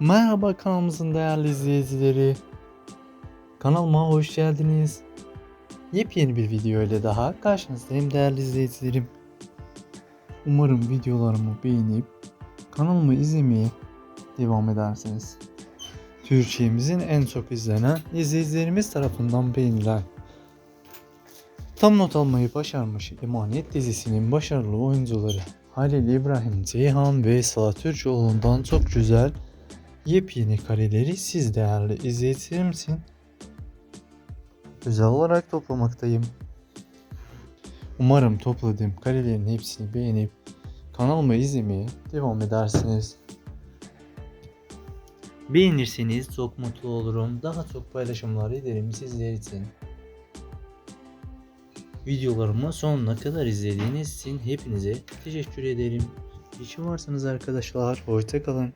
Merhaba kanalımızın değerli izleyicileri. Kanalıma hoş geldiniz. Yepyeni bir video ile daha karşınızdayım değerli izleyicilerim. Umarım videolarımı beğenip kanalımı izlemeye devam edersiniz. Türkiye'mizin en çok izlenen izleyicilerimiz tarafından beğenilen Tam not almayı başarmış Emanet dizisinin başarılı oyuncuları Halil İbrahim Ceyhan ve Sıla Türkoğlu'ndan çok güzel yepyeni kareleri siz değerli izleyicilerim için özel olarak toplamaktayım. Umarım topladığım karelerin hepsini beğenip kanalımı izlemeye devam edersiniz. Beğenirseniz çok mutlu olurum. Daha çok paylaşımlar ederim sizler için. Videolarımı sonuna kadar izlediğiniz için hepinize teşekkür ederim. İyi ki varsınız arkadaşlar. Hoşçakalın.